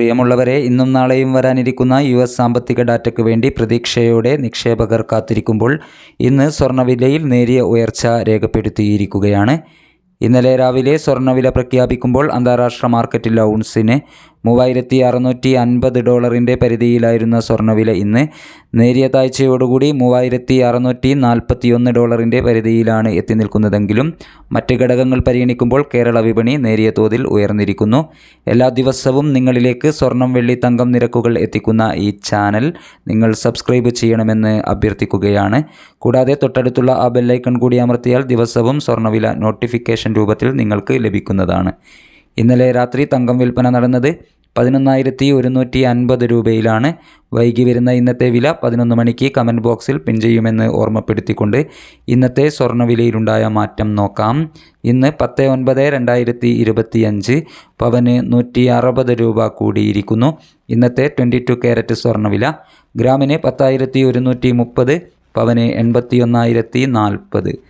പ്രിയമുള്ളവരെ ഇന്നും നാളെയും വരാനിരിക്കുന്ന യു എസ് സാമ്പത്തിക ഡാറ്റയ്ക്ക് വേണ്ടി പ്രതീക്ഷയോടെ നിക്ഷേപകർ കാത്തിരിക്കുമ്പോൾ ഇന്ന് സ്വർണവിലയിൽ നേരിയ ഉയർച്ച രേഖപ്പെടുത്തിയിരിക്കുകയാണ്. ഇന്നലെ രാവിലെ സ്വർണവില പ്രഖ്യാപിക്കുമ്പോൾ അന്താരാഷ്ട്ര മാർക്കറ്റിൽ ഔൺസിന് മൂവായിരത്തി അറുന്നൂറ്റി അൻപത് ഡോളറിന്റെ പരിധിയിലായിരുന്ന സ്വർണവില ഇന്ന് നേരിയ താഴ്ചയോടുകൂടി മൂവായിരത്തി അറുന്നൂറ്റി നാൽപ്പത്തിയൊന്ന് ഡോളറിന്റെ പരിധിയിലാണ് എത്തി നിൽക്കുന്നതെങ്കിലും മറ്റ് ഘടകങ്ങൾ പരിഗണിക്കുമ്പോൾ കേരള വിപണി നേരിയ തോതിൽ ഉയർന്നിരിക്കുന്നു. എല്ലാ ദിവസവും നിങ്ങളിലേക്ക് സ്വർണം വെള്ളി തങ്കം നിരക്കുകൾ എത്തിക്കുന്ന ഈ ചാനൽ നിങ്ങൾ സബ്സ്ക്രൈബ് ചെയ്യണമെന്ന് അഭ്യർത്ഥിക്കുകയാണ്. കൂടാതെ തൊട്ടടുത്തുള്ള ആ ബെല്ലൈക്കൺ കൂടി അമർത്തിയാൽ ദിവസവും സ്വർണവില നോട്ടിഫിക്കേഷൻ രൂപത്തിൽ നിങ്ങൾക്ക് ലഭിക്കുന്നതാണ്. ഇന്നലെ രാത്രി തങ്കം വിൽപ്പന നടന്നത് പതിനൊന്നായിരത്തി ഒരുന്നൂറ്റി അൻപത് രൂപയിലാണ്. വൈകി വരുന്ന ഇന്നത്തെ വില പതിനൊന്ന് മണിക്ക് കമന്റ് ബോക്സിൽ പിൻ ചെയ്യുമെന്ന് ഓർമ്മപ്പെടുത്തിക്കൊണ്ട് ഇന്നത്തെ സ്വർണവിലയിലുണ്ടായ മാറ്റം നോക്കാം. ഇന്ന് പത്ത് ഒൻപത് രണ്ടായിരത്തി ഇരുപത്തിയഞ്ച് പവന് നൂറ്റി അറുപത് രൂപ കൂടിയിരിക്കുന്നു. ഇന്നത്തെ ട്വന്റി ടു ക്യാരറ്റ് സ്വർണവില ഗ്രാമിന് പത്തായിരത്തി ഒരുന്നൂറ്റി മുപ്പത് പവന് എൺപത്തി ഒന്നായിരത്തി നാൽപ്പത്